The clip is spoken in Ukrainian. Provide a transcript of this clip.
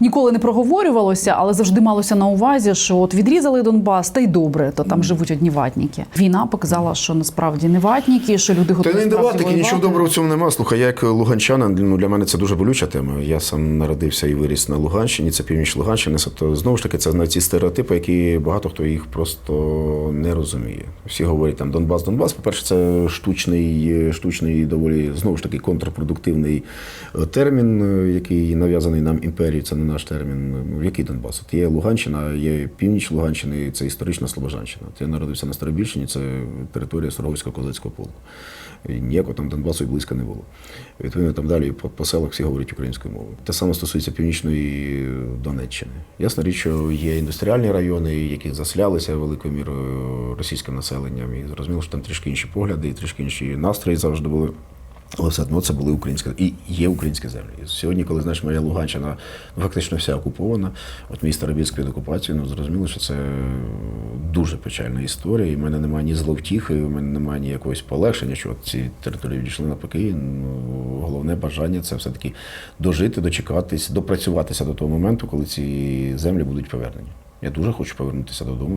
Ніколи не проговорювалося, але завжди малося на увазі, що от відрізали Донбас, та й добре, то там живуть одні ватніки. Війна показала, що насправді не ватніки, що люди Та готові не справді давати, воювати. нічого доброго в цьому нема. Слухай, я як луганчанин, ну для мене це дуже болюча тема. Я сам народився і виріс на Луганщині, це північ Луганщини. Тобто, знову ж таки, це на ці стереотипи, які багато хто їх просто не розуміє. Всі говорять там Донбас, Донбас. По-перше, це штучний, штучний, доволі знову ж таки контрпродуктивний е, термін, е, який нав'язаний нам імперією. Це не наш термін. Який Донбас? От є Луганщина, є північ Луганщини, це історична Слобожанщина. От Я народився на Старобільщині, це територія Сороговського козацького полку. І ніякого там Донбасу і близько не було. Відповідно, там далі по, по селах всі говорять українською мовою. Те саме стосується північної Донеччини. Ясна річ, що є індустріальні райони, які заселялися великою мірою російським населенням. І зрозуміло, що там трішки інші погляди, і трішки інші настрої завжди були. Але все одно це були українські і є українські землі. І сьогодні, коли знаєш, моя Луганщина фактично вся окупована, от місто Робіцьк під окупацією, ну зрозуміло, що це дуже печальна історія. І в мене немає ні зловтіхи, в мене немає ні якогось полегшення, що от ці території відійшли навпаки. Ну, головне бажання це все-таки дожити, дочекатись, допрацюватися до того моменту, коли ці землі будуть повернені. Я дуже хочу повернутися додому.